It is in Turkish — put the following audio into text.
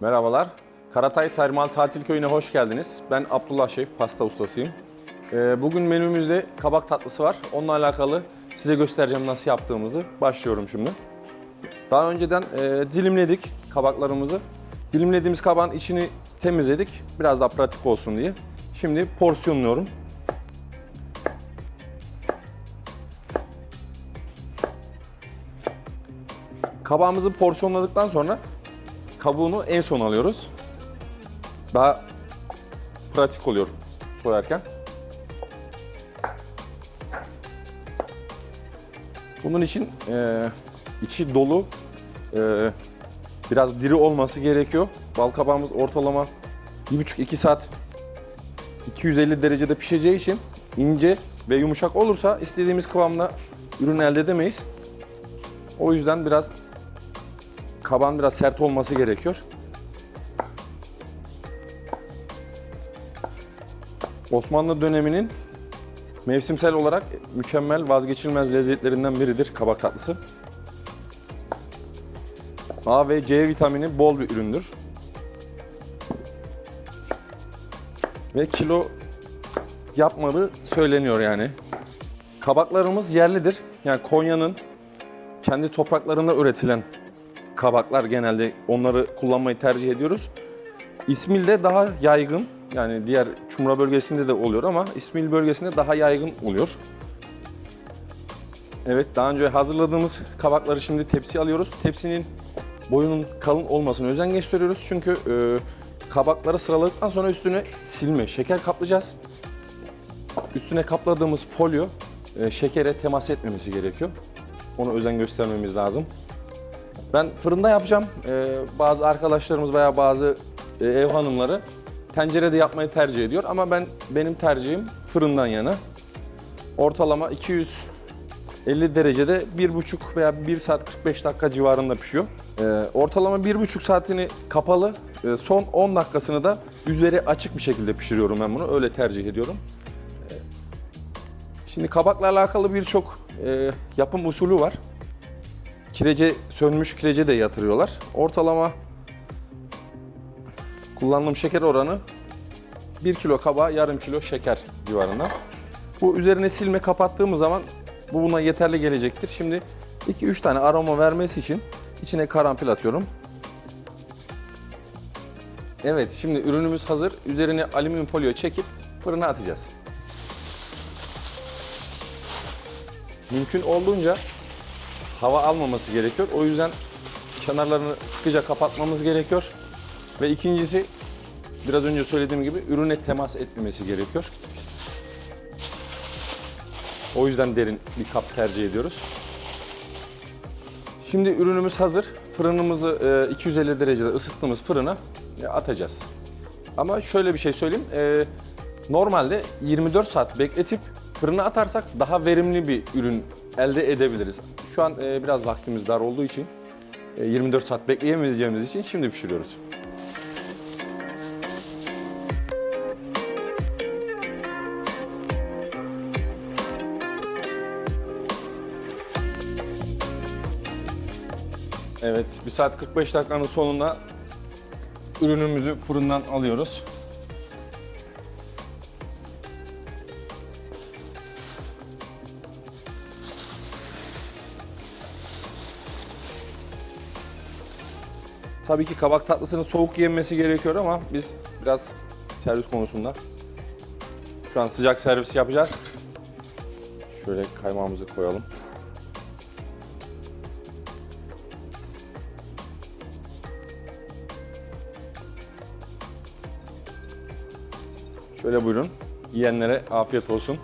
Merhabalar. Karatay Termal Tatil Köyü'ne hoş geldiniz. Ben Abdullah Şef, pasta ustasıyım. Ee, Bugün menümüzde kabak tatlısı var. Onunla alakalı size göstereceğim nasıl yaptığımızı. Başlıyorum şimdi. Daha önceden e, dilimledik kabaklarımızı. Dilimlediğimiz kabağın içini temizledik. Biraz daha pratik olsun diye. Şimdi porsiyonluyorum. Kabağımızı porsiyonladıktan sonra kabuğunu en son alıyoruz. Daha pratik oluyor soyarken. Bunun için e, içi dolu, e, biraz diri olması gerekiyor. Bal kabağımız ortalama 1,5-2 saat 250 derecede pişeceği için ince ve yumuşak olursa istediğimiz kıvamda ürün elde edemeyiz. O yüzden biraz kaban biraz sert olması gerekiyor. Osmanlı döneminin mevsimsel olarak mükemmel vazgeçilmez lezzetlerinden biridir kabak tatlısı. A ve C vitamini bol bir üründür. Ve kilo yapmadığı söyleniyor yani. Kabaklarımız yerlidir. Yani Konya'nın kendi topraklarında üretilen kabaklar genelde onları kullanmayı tercih ediyoruz. İsmil'de daha yaygın yani diğer Çumra bölgesinde de oluyor ama İsmil bölgesinde daha yaygın oluyor. Evet daha önce hazırladığımız kabakları şimdi tepsi alıyoruz. Tepsinin boyunun kalın olmasına özen gösteriyoruz. Çünkü e, kabakları sıraladıktan sonra üstüne silme, şeker kaplayacağız. Üstüne kapladığımız folyo e, şekere temas etmemesi gerekiyor. Ona özen göstermemiz lazım. Ben fırında yapacağım. Ee, bazı arkadaşlarımız veya bazı e, ev hanımları tencerede yapmayı tercih ediyor ama ben benim tercihim fırından yana. Ortalama 250 derecede 1,5 veya 1 saat 45 dakika civarında pişiyor. Ee, ortalama 1,5 saatini kapalı, e, son 10 dakikasını da üzeri açık bir şekilde pişiriyorum ben bunu. Öyle tercih ediyorum. Ee, Şimdi kabakla alakalı birçok e, yapım usulü var. Kirece sönmüş kirece de yatırıyorlar. Ortalama kullandığım şeker oranı 1 kilo kabağa yarım kilo şeker civarında. Bu üzerine silme kapattığımız zaman bu buna yeterli gelecektir. Şimdi 2-3 tane aroma vermesi için içine karanfil atıyorum. Evet şimdi ürünümüz hazır. Üzerine alüminyum folyo çekip fırına atacağız. Mümkün olduğunca hava almaması gerekiyor. O yüzden kenarlarını sıkıca kapatmamız gerekiyor. Ve ikincisi biraz önce söylediğim gibi ürüne temas etmemesi gerekiyor. O yüzden derin bir kap tercih ediyoruz. Şimdi ürünümüz hazır. Fırınımızı e, 250 derecede ısıttığımız fırına e, atacağız. Ama şöyle bir şey söyleyeyim. E, Normalde 24 saat bekletip fırına atarsak daha verimli bir ürün elde edebiliriz. Şu an e, biraz vaktimiz dar olduğu için e, 24 saat bekleyemeyeceğimiz için şimdi pişiriyoruz. Evet, 1 saat 45 dakikanın sonunda ürünümüzü fırından alıyoruz. Tabii ki kabak tatlısının soğuk yenmesi gerekiyor ama biz biraz servis konusunda şu an sıcak servis yapacağız. Şöyle kaymağımızı koyalım. Şöyle buyurun. Yiyenlere afiyet olsun.